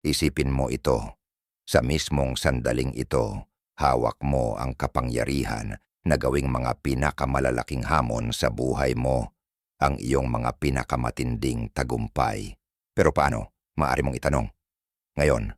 Isipin mo ito. Sa mismong sandaling ito, hawak mo ang kapangyarihan na gawing mga pinakamalalaking hamon sa buhay mo, ang iyong mga pinakamatinding tagumpay. Pero paano? Maari mong itanong. Ngayon,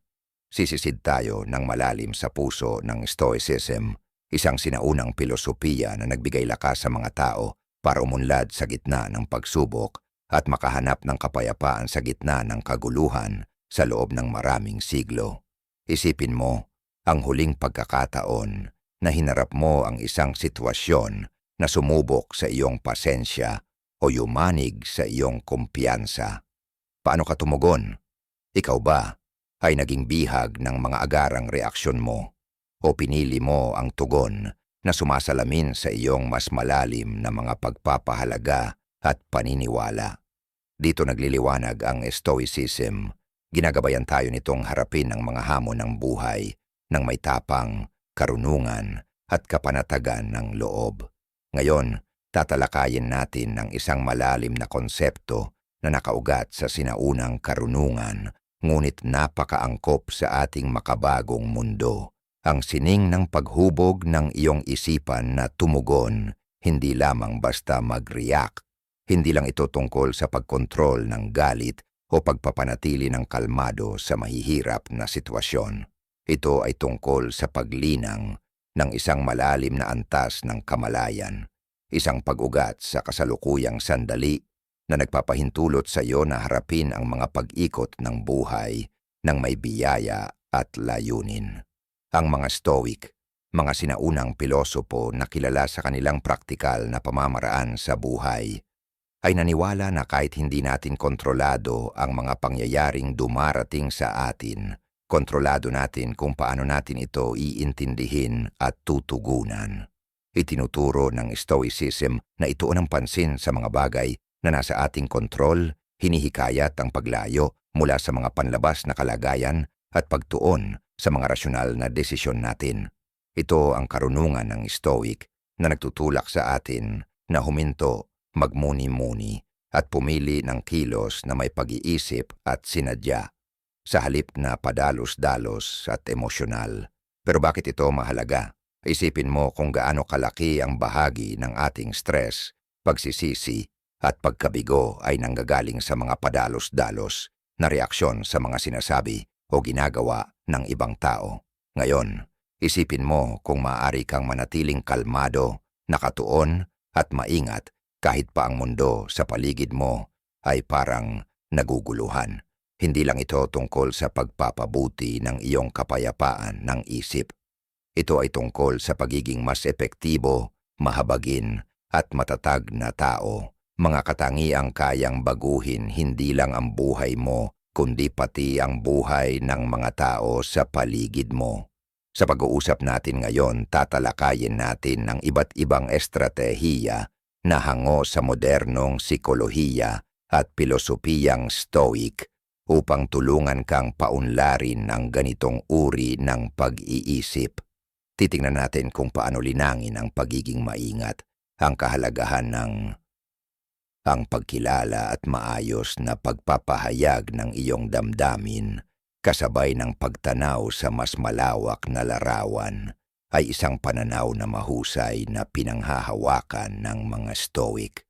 sisisid tayo ng malalim sa puso ng Stoicism, isang sinaunang pilosopiya na nagbigay lakas sa mga tao para umunlad sa gitna ng pagsubok at makahanap ng kapayapaan sa gitna ng kaguluhan sa loob ng maraming siglo. Isipin mo, ang huling pagkakataon na hinarap mo ang isang sitwasyon na sumubok sa iyong pasensya o yumanig sa iyong kumpiyansa. Paano ka tumugon? Ikaw ba ay naging bihag ng mga agarang reaksyon mo o pinili mo ang tugon na sumasalamin sa iyong mas malalim na mga pagpapahalaga at paniniwala. Dito nagliliwanag ang Stoicism. Ginagabayan tayo nitong harapin ang mga hamon ng buhay ng may tapang, karunungan at kapanatagan ng loob. Ngayon, tatalakayin natin ang isang malalim na konsepto na nakaugat sa sinaunang karunungan ngunit napakaangkop sa ating makabagong mundo ang sining ng paghubog ng iyong isipan na tumugon, hindi lamang basta mag-react. Hindi lang ito tungkol sa pagkontrol ng galit o pagpapanatili ng kalmado sa mahihirap na sitwasyon. Ito ay tungkol sa paglinang ng isang malalim na antas ng kamalayan, isang pag-ugat sa kasalukuyang sandali na nagpapahintulot sa iyo na harapin ang mga pag-ikot ng buhay ng may biyaya at layunin. Ang mga Stoic, mga sinaunang pilosopo na kilala sa kanilang praktikal na pamamaraan sa buhay, ay naniwala na kahit hindi natin kontrolado ang mga pangyayaring dumarating sa atin, kontrolado natin kung paano natin ito iintindihin at tutugunan. Itinuturo ng Stoicism na ituon ang pansin sa mga bagay na nasa ating kontrol, hinihikayat ang paglayo mula sa mga panlabas na kalagayan at pagtuon sa mga rasyonal na desisyon natin. Ito ang karunungan ng Stoic na nagtutulak sa atin na huminto, magmuni-muni at pumili ng kilos na may pag-iisip at sinadya sa halip na padalos-dalos at emosyonal. Pero bakit ito mahalaga? Isipin mo kung gaano kalaki ang bahagi ng ating stress, pagsisisi at pagkabigo ay nanggagaling sa mga padalos-dalos na reaksyon sa mga sinasabi o ginagawa ng ibang tao. Ngayon, isipin mo kung maaari kang manatiling kalmado, nakatuon at maingat kahit pa ang mundo sa paligid mo ay parang naguguluhan. Hindi lang ito tungkol sa pagpapabuti ng iyong kapayapaan ng isip. Ito ay tungkol sa pagiging mas epektibo, mahabagin at matatag na tao, mga katangiang kayang baguhin hindi lang ang buhay mo kundi pati ang buhay ng mga tao sa paligid mo. Sa pag-uusap natin ngayon, tatalakayin natin ng iba't ibang estratehiya na hango sa modernong psikolohiya at pilosopiyang stoic upang tulungan kang paunlarin ng ganitong uri ng pag-iisip. Titingnan natin kung paano linangin ang pagiging maingat, ang kahalagahan ng ang pagkilala at maayos na pagpapahayag ng iyong damdamin kasabay ng pagtanaw sa mas malawak na larawan ay isang pananaw na mahusay na pinanghahawakan ng mga stoic.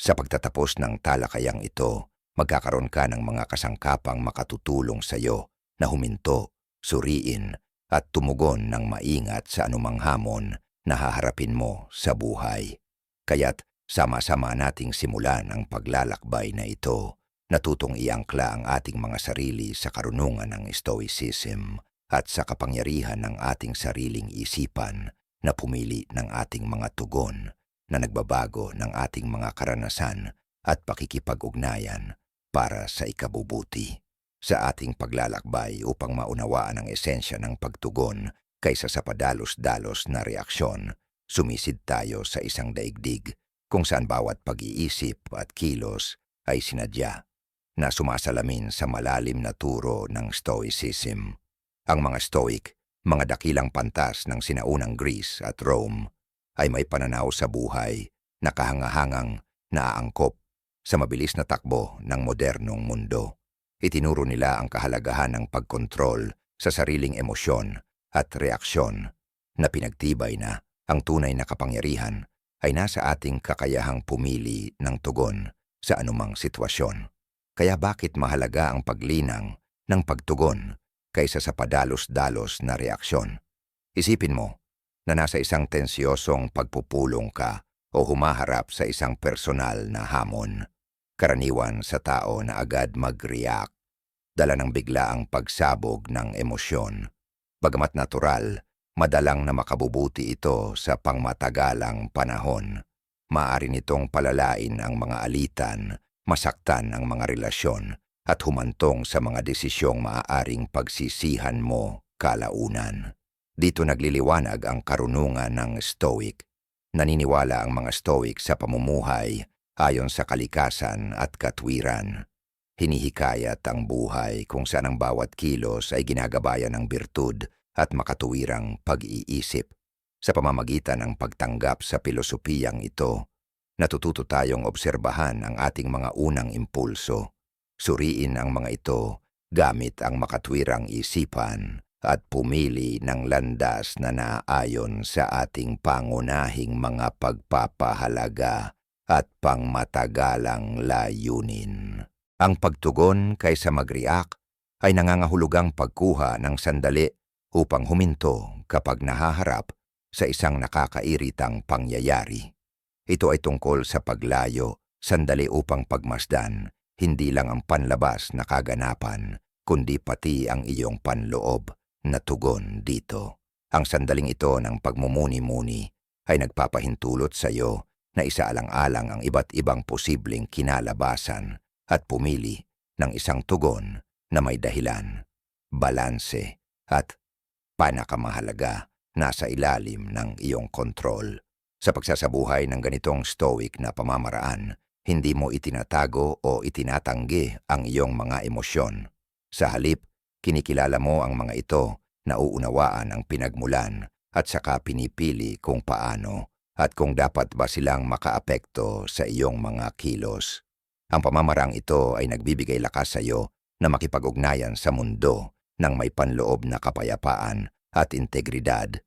Sa pagtatapos ng talakayang ito, magkakaroon ka ng mga kasangkapang makatutulong sa iyo na huminto, suriin at tumugon ng maingat sa anumang hamon na haharapin mo sa buhay. Kaya't Sama-sama nating simulan ang paglalakbay na ito, natutong iangkla ang ating mga sarili sa karunungan ng Stoicism at sa kapangyarihan ng ating sariling isipan na pumili ng ating mga tugon na nagbabago ng ating mga karanasan at pakikipag-ugnayan para sa ikabubuti. Sa ating paglalakbay upang maunawaan ang esensya ng pagtugon kaysa sa padalos-dalos na reaksyon, sumisid tayo sa isang daigdig kung saan bawat pag-iisip at kilos ay sinadya na sumasalamin sa malalim na turo ng Stoicism. Ang mga Stoic, mga dakilang pantas ng sinaunang Greece at Rome, ay may pananaw sa buhay na kahangahangang naaangkop sa mabilis na takbo ng modernong mundo. Itinuro nila ang kahalagahan ng pagkontrol sa sariling emosyon at reaksyon na pinagtibay na ang tunay na kapangyarihan ay nasa ating kakayahang pumili ng tugon sa anumang sitwasyon. Kaya bakit mahalaga ang paglinang ng pagtugon kaysa sa padalos-dalos na reaksyon? Isipin mo na nasa isang tensyosong pagpupulong ka o humaharap sa isang personal na hamon. Karaniwan sa tao na agad mag-react, dala ng bigla ang pagsabog ng emosyon. Bagamat natural, madalang na makabubuti ito sa pangmatagalang panahon. Maari nitong palalain ang mga alitan, masaktan ang mga relasyon, at humantong sa mga desisyong maaaring pagsisihan mo kalaunan. Dito nagliliwanag ang karunungan ng Stoic. Naniniwala ang mga Stoic sa pamumuhay ayon sa kalikasan at katwiran. Hinihikayat ang buhay kung saan ang bawat kilos ay ginagabayan ng birtud at makatuwirang pag-iisip. Sa pamamagitan ng pagtanggap sa pilosopiyang ito, natututo tayong obserbahan ang ating mga unang impulso, suriin ang mga ito gamit ang makatwirang isipan at pumili ng landas na naayon sa ating pangunahing mga pagpapahalaga at pangmatagalang layunin. Ang pagtugon kaysa mag-react ay nangangahulugang pagkuha ng sandali upang huminto kapag nahaharap sa isang nakakairitang pangyayari. Ito ay tungkol sa paglayo, sandali upang pagmasdan, hindi lang ang panlabas na kaganapan, kundi pati ang iyong panloob na tugon dito. Ang sandaling ito ng pagmumuni-muni ay nagpapahintulot sa iyo na isaalang-alang ang iba't ibang posibleng kinalabasan at pumili ng isang tugon na may dahilan, balanse at panakamahalaga nasa ilalim ng iyong kontrol. Sa pagsasabuhay ng ganitong stoic na pamamaraan, hindi mo itinatago o itinatanggi ang iyong mga emosyon. Sa halip, kinikilala mo ang mga ito, nauunawaan ang pinagmulan at saka pinipili kung paano at kung dapat ba silang makaapekto sa iyong mga kilos. Ang pamamarang ito ay nagbibigay lakas sa iyo na makipag-ugnayan sa mundo ng may panloob na kapayapaan at integridad,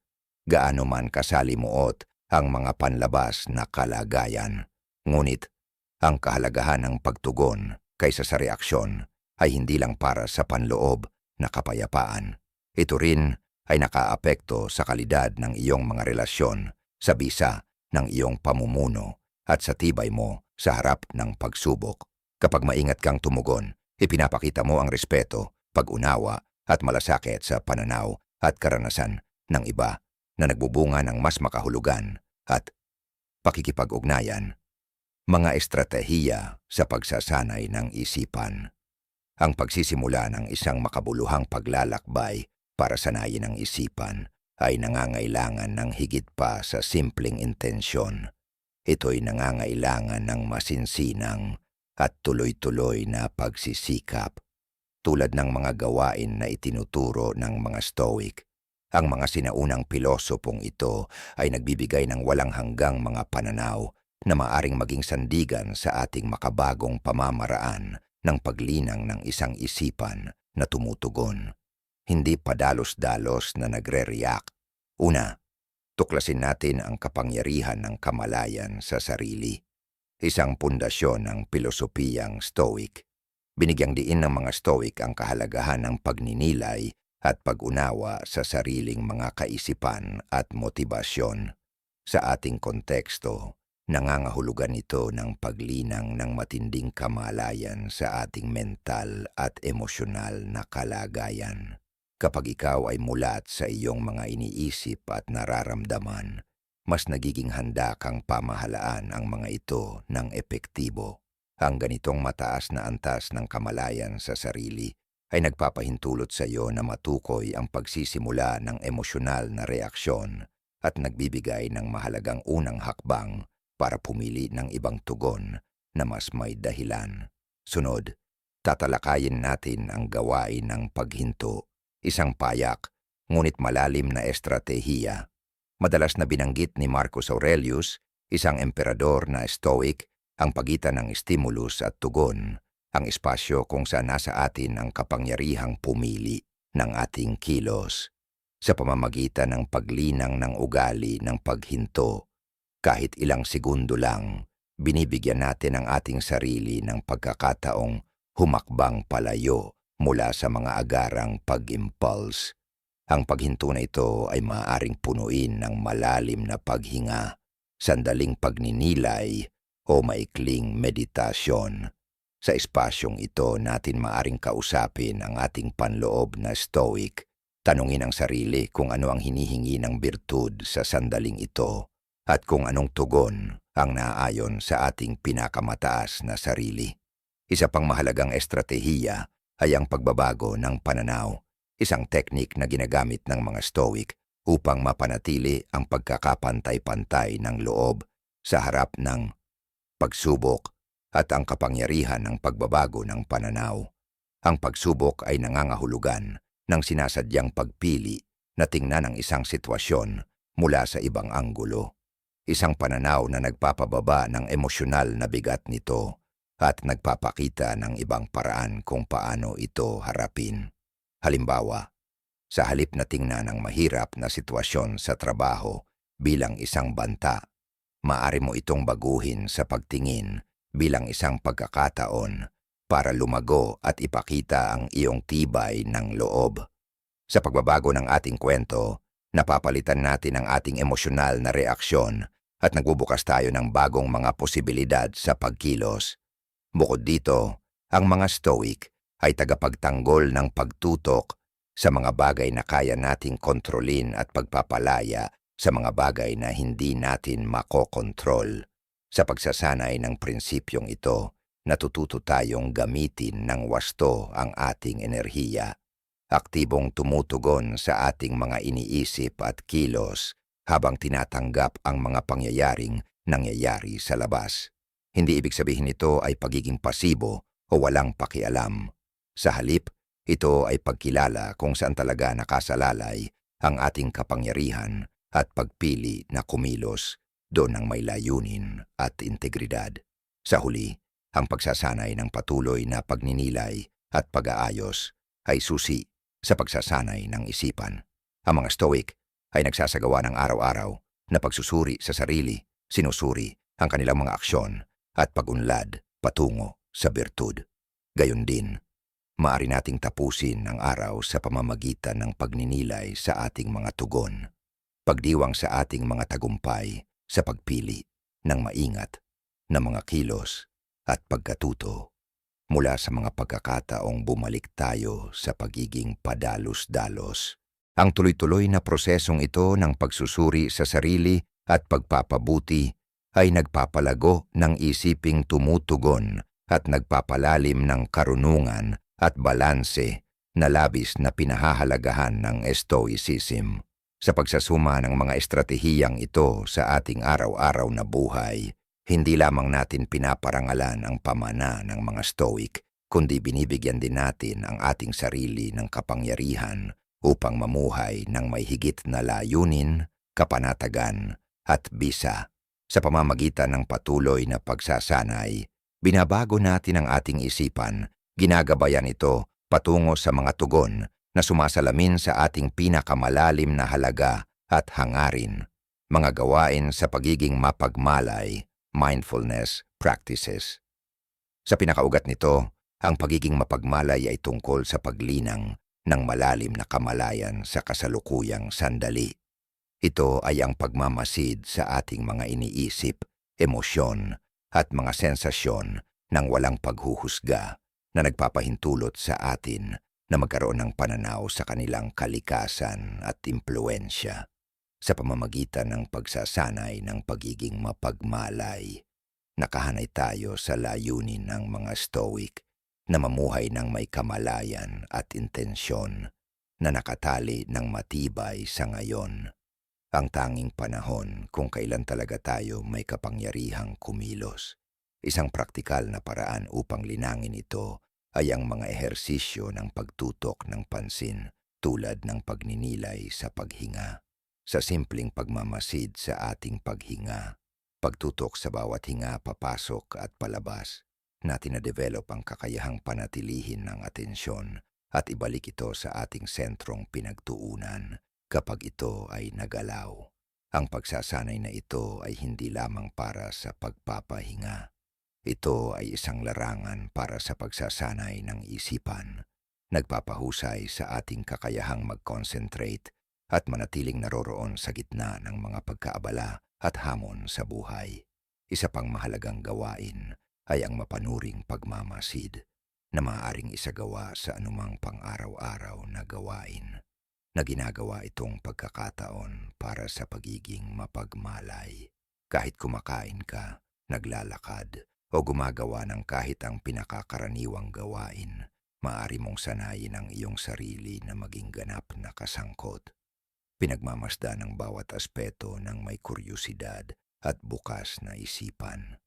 gaano man kasalimuot ang mga panlabas na kalagayan. Ngunit, ang kahalagahan ng pagtugon kaysa sa reaksyon ay hindi lang para sa panloob na kapayapaan. Ito rin ay nakaapekto sa kalidad ng iyong mga relasyon, sa bisa ng iyong pamumuno at sa tibay mo sa harap ng pagsubok. Kapag maingat kang tumugon, ipinapakita mo ang respeto, pag-unawa at malasakit sa pananaw at karanasan ng iba na nagbubunga ng mas makahulugan at pakikipag-ugnayan. Mga estratehiya sa pagsasanay ng isipan. Ang pagsisimula ng isang makabuluhang paglalakbay para sanayin ang isipan ay nangangailangan ng higit pa sa simpleng intensyon ito'y nangangailangan ng masinsinang at tuloy-tuloy na pagsisikap. Tulad ng mga gawain na itinuturo ng mga Stoic, ang mga sinaunang pilosopong ito ay nagbibigay ng walang hanggang mga pananaw na maaring maging sandigan sa ating makabagong pamamaraan ng paglinang ng isang isipan na tumutugon. Hindi padalos-dalos na nagre-react. Una, tuklasin natin ang kapangyarihan ng kamalayan sa sarili. Isang pundasyon ng pilosopiyang Stoic. Binigyang diin ng mga Stoic ang kahalagahan ng pagninilay at pag-unawa sa sariling mga kaisipan at motibasyon. Sa ating konteksto, nangangahulugan ito ng paglinang ng matinding kamalayan sa ating mental at emosyonal na kalagayan. Kapag ikaw ay mulat sa iyong mga iniisip at nararamdaman, mas nagiging handa kang pamahalaan ang mga ito ng epektibo. Ang ganitong mataas na antas ng kamalayan sa sarili ay nagpapahintulot sa iyo na matukoy ang pagsisimula ng emosyonal na reaksyon at nagbibigay ng mahalagang unang hakbang para pumili ng ibang tugon na mas may dahilan. Sunod, tatalakayin natin ang gawain ng paghinto isang payak, ngunit malalim na estratehiya. Madalas na binanggit ni Marcus Aurelius, isang emperador na stoic, ang pagitan ng stimulus at tugon, ang espasyo kung saan nasa atin ang kapangyarihang pumili ng ating kilos sa pamamagitan ng paglinang ng ugali ng paghinto. Kahit ilang segundo lang, binibigyan natin ang ating sarili ng pagkakataong humakbang palayo mula sa mga agarang pag-impulse. Ang paghinto na ito ay maaaring punuin ng malalim na paghinga, sandaling pagninilay o maikling meditasyon. Sa espasyong ito natin maaring kausapin ang ating panloob na stoic, tanungin ang sarili kung ano ang hinihingi ng birtud sa sandaling ito at kung anong tugon ang naaayon sa ating pinakamataas na sarili. Isa pang mahalagang estratehiya ay ang pagbabago ng pananaw isang teknik na ginagamit ng mga Stoic upang mapanatili ang pagkakapantay-pantay ng loob sa harap ng pagsubok at ang kapangyarihan ng pagbabago ng pananaw. Ang pagsubok ay nangangahulugan ng sinasadyang pagpili na tingnan ang isang sitwasyon mula sa ibang anggulo. Isang pananaw na nagpapababa ng emosyonal na bigat nito at nagpapakita ng ibang paraan kung paano ito harapin. Halimbawa, sa halip na tingnan ang mahirap na sitwasyon sa trabaho bilang isang banta, maari mo itong baguhin sa pagtingin bilang isang pagkakataon para lumago at ipakita ang iyong tibay ng loob. Sa pagbabago ng ating kwento, napapalitan natin ang ating emosyonal na reaksyon at nagbubukas tayo ng bagong mga posibilidad sa pagkilos. Bukod dito, ang mga stoic ay tagapagtanggol ng pagtutok sa mga bagay na kaya nating kontrolin at pagpapalaya sa mga bagay na hindi natin makokontrol. Sa pagsasanay ng prinsipyong ito, natututo tayong gamitin ng wasto ang ating enerhiya. Aktibong tumutugon sa ating mga iniisip at kilos habang tinatanggap ang mga pangyayaring nangyayari sa labas. Hindi ibig sabihin nito ay pagiging pasibo o walang pakialam. Sa halip, ito ay pagkilala kung saan talaga nakasalalay ang ating kapangyarihan at pagpili na kumilos doon ng may layunin at integridad. Sa huli, ang pagsasanay ng patuloy na pagninilay at pag-aayos ay susi sa pagsasanay ng isipan. Ang mga stoic ay nagsasagawa ng araw-araw na pagsusuri sa sarili, sinusuri ang kanilang mga aksyon at pagunlad patungo sa birtud. Gayon din, Maari nating tapusin ang araw sa pamamagitan ng pagninilay sa ating mga tugon, pagdiwang sa ating mga tagumpay sa pagpili ng maingat na mga kilos at pagkatuto mula sa mga pagkakataong bumalik tayo sa pagiging padalos-dalos. Ang tuloy-tuloy na prosesong ito ng pagsusuri sa sarili at pagpapabuti ay nagpapalago ng isiping tumutugon at nagpapalalim ng karunungan at balanse na labis na pinahahalagahan ng Stoicism. Sa pagsasuma ng mga estratehiyang ito sa ating araw-araw na buhay, hindi lamang natin pinaparangalan ang pamana ng mga Stoic, kundi binibigyan din natin ang ating sarili ng kapangyarihan upang mamuhay ng may higit na layunin, kapanatagan at bisa. Sa pamamagitan ng patuloy na pagsasanay, binabago natin ang ating isipan Ginagabayan ito patungo sa mga tugon na sumasalamin sa ating pinakamalalim na halaga at hangarin, mga gawain sa pagiging mapagmalay, mindfulness practices. Sa pinakaugat nito, ang pagiging mapagmalay ay tungkol sa paglinang ng malalim na kamalayan sa kasalukuyang sandali. Ito ay ang pagmamasid sa ating mga iniisip, emosyon at mga sensasyon ng walang paghuhusga na nagpapahintulot sa atin na magkaroon ng pananaw sa kanilang kalikasan at impluensya sa pamamagitan ng pagsasanay ng pagiging mapagmalay. Nakahanay tayo sa layunin ng mga stoic na mamuhay ng may kamalayan at intensyon na nakatali ng matibay sa ngayon. Ang tanging panahon kung kailan talaga tayo may kapangyarihang kumilos. Isang praktikal na paraan upang linangin ito ay ang mga ehersisyo ng pagtutok ng pansin tulad ng pagninilay sa paghinga. Sa simpleng pagmamasid sa ating paghinga, pagtutok sa bawat hinga papasok at palabas, natin na-develop ang kakayahang panatilihin ng atensyon at ibalik ito sa ating sentrong pinagtuunan kapag ito ay nagalaw. Ang pagsasanay na ito ay hindi lamang para sa pagpapahinga. Ito ay isang larangan para sa pagsasanay ng isipan. Nagpapahusay sa ating kakayahang mag-concentrate at manatiling naroroon sa gitna ng mga pagkaabala at hamon sa buhay. Isa pang mahalagang gawain ay ang mapanuring pagmamasid na maaaring isagawa sa anumang pang-araw-araw na gawain na ginagawa itong pagkakataon para sa pagiging mapagmalay. Kahit kumakain ka, naglalakad, o gumagawa ng kahit ang pinakakaraniwang gawain, maaari mong sanayin ang iyong sarili na maging ganap na kasangkot. Pinagmamasda ng bawat aspeto ng may kuryusidad at bukas na isipan.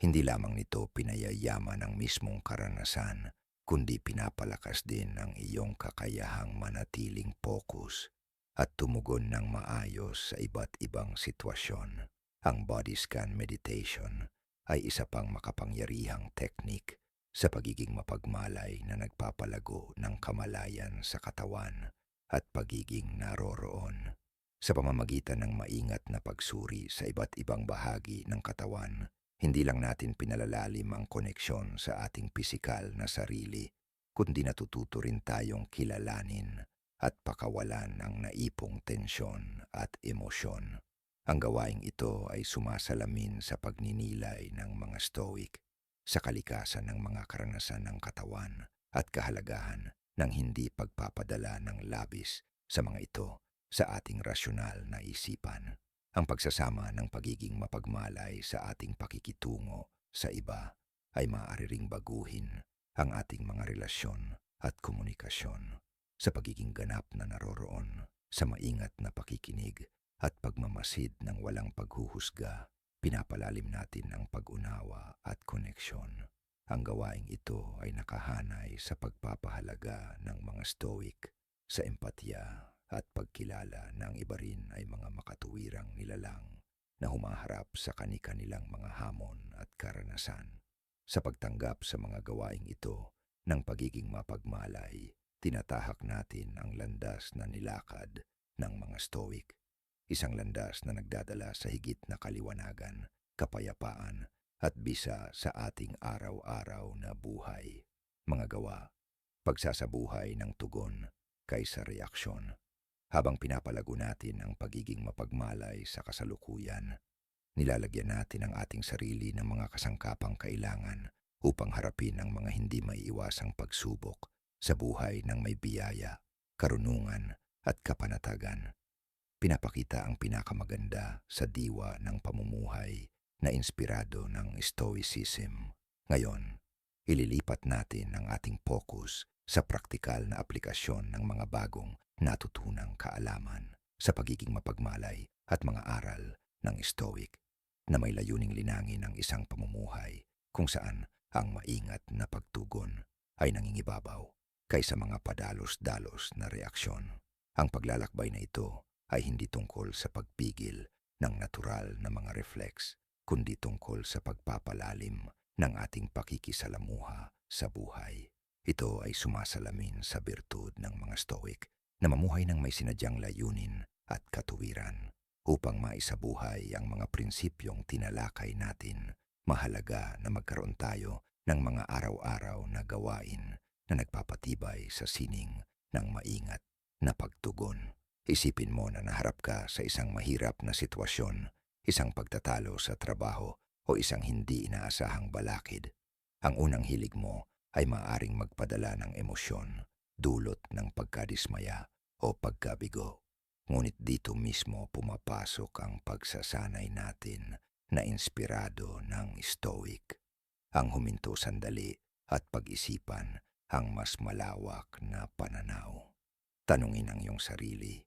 Hindi lamang nito pinayayaman ang mismong karanasan, kundi pinapalakas din ang iyong kakayahang manatiling focus at tumugon ng maayos sa iba't ibang sitwasyon. Ang body scan meditation ay isa pang makapangyarihang teknik sa pagiging mapagmalay na nagpapalago ng kamalayan sa katawan at pagiging naroroon. Sa pamamagitan ng maingat na pagsuri sa iba't ibang bahagi ng katawan, hindi lang natin pinalalalim ang koneksyon sa ating pisikal na sarili, kundi natututo rin tayong kilalanin at pakawalan ang naipong tensyon at emosyon. Ang gawaing ito ay sumasalamin sa pagninilay ng mga stoic sa kalikasan ng mga karanasan ng katawan at kahalagahan ng hindi pagpapadala ng labis sa mga ito sa ating rasyonal na isipan ang pagsasama ng pagiging mapagmalay sa ating pakikitungo sa iba ay maaari ring baguhin ang ating mga relasyon at komunikasyon sa pagiging ganap na naroroon sa maingat na pakikinig at pagmamasid ng walang paghuhusga, pinapalalim natin ang pag-unawa at koneksyon. Ang gawaing ito ay nakahanay sa pagpapahalaga ng mga stoic sa empatya at pagkilala na ang iba rin ay mga makatuwirang nilalang na humaharap sa kani-kanilang mga hamon at karanasan. Sa pagtanggap sa mga gawaing ito ng pagiging mapagmalay, tinatahak natin ang landas na nilakad ng mga stoic. Isang landas na nagdadala sa higit na kaliwanagan, kapayapaan at bisa sa ating araw-araw na buhay. Mga gawa, pagsasabuhay ng tugon kaysa reaksyon habang pinapalago natin ang pagiging mapagmalay sa kasalukuyan, nilalagyan natin ang ating sarili ng mga kasangkapang kailangan upang harapin ang mga hindi maiiwasang pagsubok sa buhay ng may biyaya, karunungan at kapanatagan. Pinapakita ang pinakamaganda sa diwa ng pamumuhay na inspirado ng Stoicism. Ngayon, ililipat natin ang ating focus sa praktikal na aplikasyon ng mga bagong natutunang kaalaman sa pagiging mapagmalay at mga aral ng Stoic na may layuning linangin ang isang pamumuhay kung saan ang maingat na pagtugon ay nangingibabaw kaysa mga padalos-dalos na reaksyon. Ang paglalakbay na ito ay hindi tungkol sa pagpigil ng natural na mga reflex, kundi tungkol sa pagpapalalim ng ating pakikisalamuha sa buhay. Ito ay sumasalamin sa birtud ng mga Stoic na mamuhay ng may sinadyang layunin at katuwiran upang maisabuhay ang mga prinsipyong tinalakay natin. Mahalaga na magkaroon tayo ng mga araw-araw na gawain na nagpapatibay sa sining ng maingat na pagtugon. Isipin mo na naharap ka sa isang mahirap na sitwasyon, isang pagtatalo sa trabaho o isang hindi inaasahang balakid. Ang unang hilig mo ay maaring magpadala ng emosyon dulot ng pagkadismaya o pagkabigo. Ngunit dito mismo pumapasok ang pagsasanay natin na inspirado ng stoic. Ang huminto sandali at pag-isipan ang mas malawak na pananaw. Tanungin ang iyong sarili,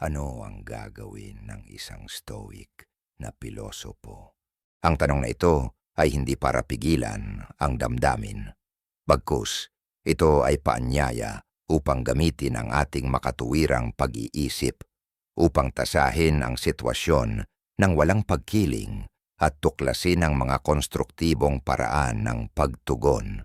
ano ang gagawin ng isang stoic na pilosopo? Ang tanong na ito ay hindi para pigilan ang damdamin. Bagkus, ito ay paanyaya upang gamitin ang ating makatuwirang pag-iisip upang tasahin ang sitwasyon ng walang pagkiling at tuklasin ang mga konstruktibong paraan ng pagtugon.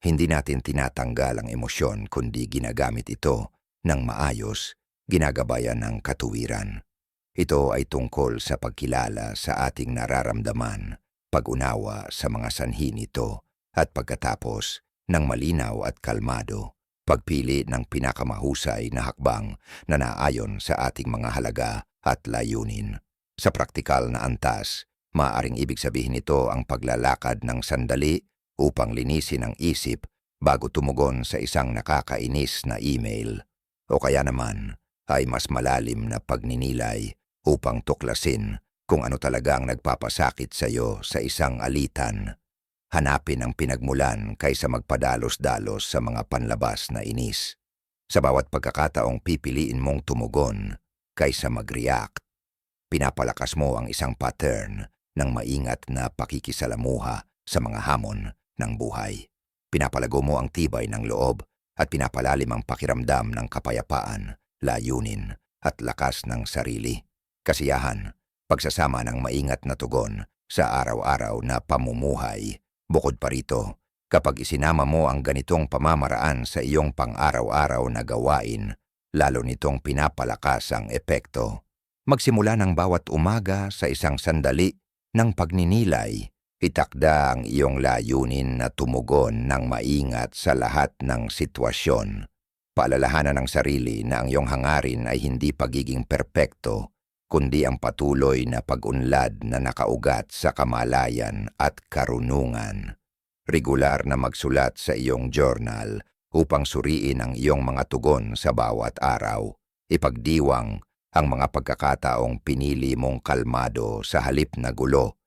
Hindi natin tinatanggal ang emosyon kundi ginagamit ito ng maayos, ginagabayan ng katuwiran. Ito ay tungkol sa pagkilala sa ating nararamdaman, pag-unawa sa mga sanhi nito, at pagkatapos ng malinaw at kalmado, pagpili ng pinakamahusay na hakbang na naayon sa ating mga halaga at layunin. Sa praktikal na antas, maaring ibig sabihin nito ang paglalakad ng sandali upang linisin ang isip bago tumugon sa isang nakakainis na email. O kaya naman ay mas malalim na pagninilay upang tuklasin kung ano talaga ang nagpapasakit sa iyo sa isang alitan. Hanapin ang pinagmulan kaysa magpadalos-dalos sa mga panlabas na inis. Sa bawat pagkakataong pipiliin mong tumugon kaysa mag-react, pinapalakas mo ang isang pattern ng maingat na pakikisalamuha sa mga hamon ng buhay. Pinapalago mo ang tibay ng loob at pinapalalim ang pakiramdam ng kapayapaan, layunin at lakas ng sarili. Kasiyahan, pagsasama ng maingat na tugon sa araw-araw na pamumuhay. Bukod pa rito, kapag isinama mo ang ganitong pamamaraan sa iyong pang-araw-araw na gawain, lalo nitong pinapalakas ang epekto. Magsimula ng bawat umaga sa isang sandali ng pagninilay Itakda ang iyong layunin na tumugon ng maingat sa lahat ng sitwasyon. Paalalahanan ng sarili na ang iyong hangarin ay hindi pagiging perpekto, kundi ang patuloy na pag-unlad na nakaugat sa kamalayan at karunungan. Regular na magsulat sa iyong journal upang suriin ang iyong mga tugon sa bawat araw. Ipagdiwang ang mga pagkakataong pinili mong kalmado sa halip na gulo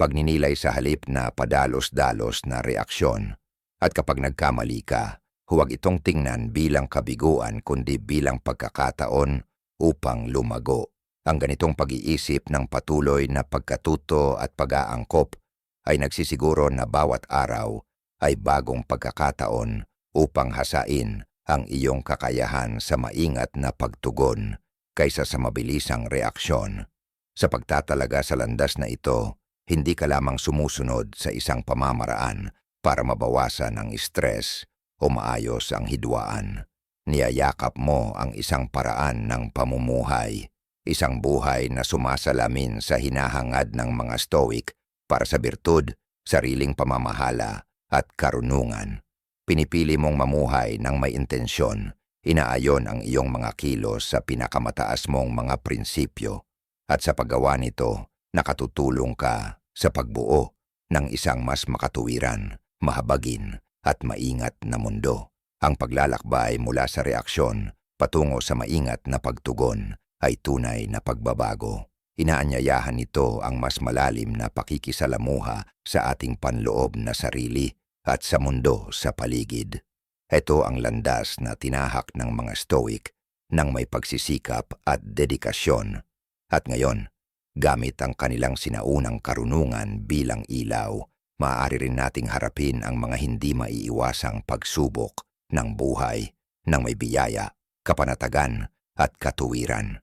pagninilay sa halip na padalos-dalos na reaksyon. At kapag nagkamali ka, huwag itong tingnan bilang kabiguan kundi bilang pagkakataon upang lumago. Ang ganitong pag-iisip ng patuloy na pagkatuto at pag-aangkop ay nagsisiguro na bawat araw ay bagong pagkakataon upang hasain ang iyong kakayahan sa maingat na pagtugon kaysa sa mabilisang reaksyon. Sa pagtatalaga sa landas na ito, hindi ka lamang sumusunod sa isang pamamaraan para mabawasan ang stress o maayos ang hidwaan. Niyayakap mo ang isang paraan ng pamumuhay, isang buhay na sumasalamin sa hinahangad ng mga stoic para sa birtud, sariling pamamahala at karunungan. Pinipili mong mamuhay ng may intensyon, inaayon ang iyong mga kilos sa pinakamataas mong mga prinsipyo, at sa paggawa nito, nakatutulong ka sa pagbuo ng isang mas makatuwiran, mahabagin at maingat na mundo. Ang paglalakbay mula sa reaksyon patungo sa maingat na pagtugon ay tunay na pagbabago. Inaanyayahan nito ang mas malalim na pakikisalamuha sa ating panloob na sarili at sa mundo sa paligid. Ito ang landas na tinahak ng mga stoic ng may pagsisikap at dedikasyon. At ngayon, Gamit ang kanilang sinaunang karunungan bilang ilaw, maaari rin nating harapin ang mga hindi maiiwasang pagsubok ng buhay ng may biyaya, kapanatagan at katuwiran.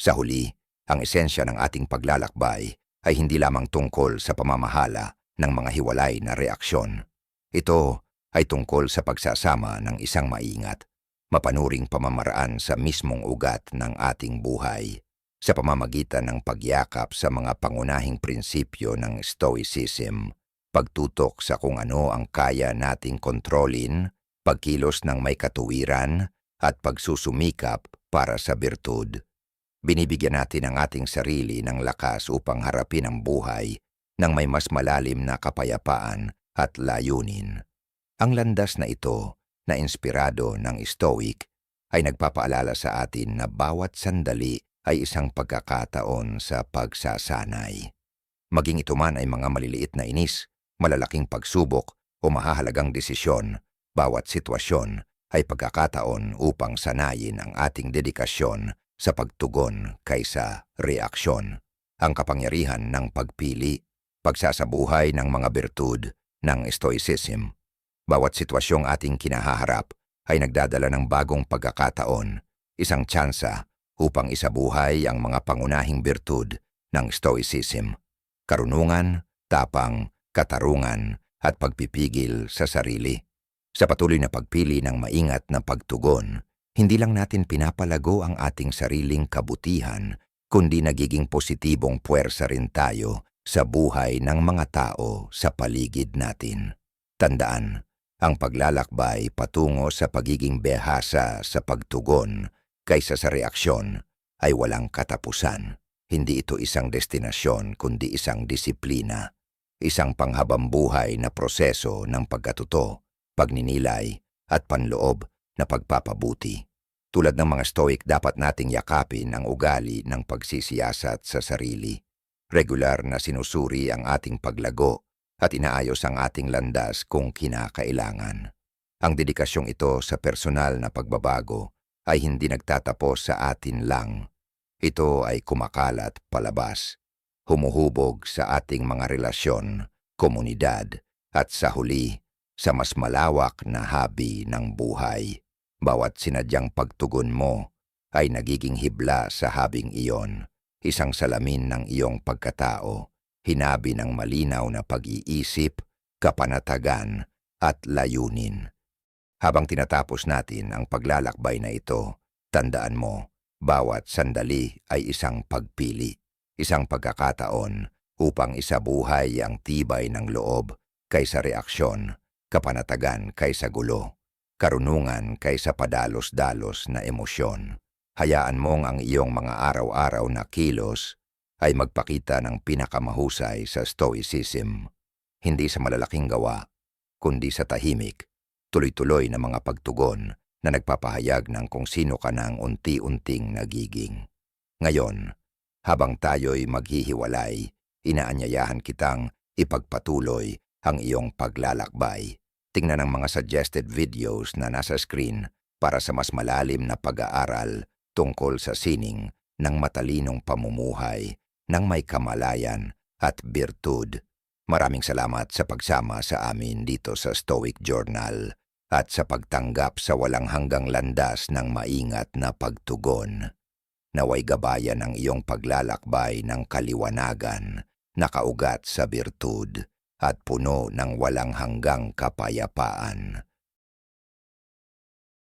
Sa huli, ang esensya ng ating paglalakbay ay hindi lamang tungkol sa pamamahala ng mga hiwalay na reaksyon. Ito ay tungkol sa pagsasama ng isang maingat, mapanuring pamamaraan sa mismong ugat ng ating buhay sa pamamagitan ng pagyakap sa mga pangunahing prinsipyo ng Stoicism, pagtutok sa kung ano ang kaya nating kontrolin, pagkilos ng may katuwiran, at pagsusumikap para sa birtud. Binibigyan natin ang ating sarili ng lakas upang harapin ang buhay ng may mas malalim na kapayapaan at layunin. Ang landas na ito, na inspirado ng Stoic, ay nagpapaalala sa atin na bawat sandali ay isang pagkakataon sa pagsasanay. Maging ito man ay mga maliliit na inis, malalaking pagsubok o mahahalagang desisyon, bawat sitwasyon ay pagkakataon upang sanayin ang ating dedikasyon sa pagtugon kaysa reaksyon. Ang kapangyarihan ng pagpili, pagsasabuhay ng mga birtud ng stoicism. Bawat sitwasyong ating kinahaharap ay nagdadala ng bagong pagkakataon, isang tsansa upang isabuhay ang mga pangunahing birtud ng Stoicism. karunungan, tapang, katarungan, at pagpipigil sa sarili. Sa patuloy na pagpili ng maingat na pagtugon, hindi lang natin pinapalago ang ating sariling kabutihan, kundi nagiging positibong puwersa rin tayo sa buhay ng mga tao sa paligid natin. Tandaan, ang paglalakbay patungo sa pagiging behasa sa pagtugon kaysa sa reaksyon ay walang katapusan. Hindi ito isang destinasyon kundi isang disiplina, isang panghabambuhay na proseso ng pagkatuto, pagninilay at panloob na pagpapabuti. Tulad ng mga stoic, dapat nating yakapin ang ugali ng pagsisiyasat sa sarili. Regular na sinusuri ang ating paglago at inaayos ang ating landas kung kinakailangan. Ang dedikasyong ito sa personal na pagbabago ay hindi nagtatapos sa atin lang. Ito ay kumakalat palabas, humuhubog sa ating mga relasyon, komunidad, at sa huli, sa mas malawak na habi ng buhay. Bawat sinadyang pagtugon mo ay nagiging hibla sa habing iyon, isang salamin ng iyong pagkatao hinabi ng malinaw na pag-iisip, kapanatagan at layunin. Habang tinatapos natin ang paglalakbay na ito, tandaan mo, bawat sandali ay isang pagpili, isang pagkakataon upang isabuhay ang tibay ng loob kaysa reaksyon, kapanatagan kaysa gulo, karunungan kaysa padalos-dalos na emosyon. Hayaan mong ang iyong mga araw-araw na kilos ay magpakita ng pinakamahusay sa stoicism, hindi sa malalaking gawa, kundi sa tahimik, tuloy-tuloy na mga pagtugon na nagpapahayag ng kung sino ka ng unti-unting nagiging. Ngayon, habang tayo'y maghihiwalay, inaanyayahan kitang ipagpatuloy ang iyong paglalakbay. Tingnan ang mga suggested videos na nasa screen para sa mas malalim na pag-aaral tungkol sa sining ng matalinong pamumuhay ng may kamalayan at birtud. Maraming salamat sa pagsama sa amin dito sa Stoic Journal at sa pagtanggap sa walang hanggang landas ng maingat na pagtugon. Naway gabayan ang iyong paglalakbay ng kaliwanagan, nakaugat sa birtud at puno ng walang hanggang kapayapaan.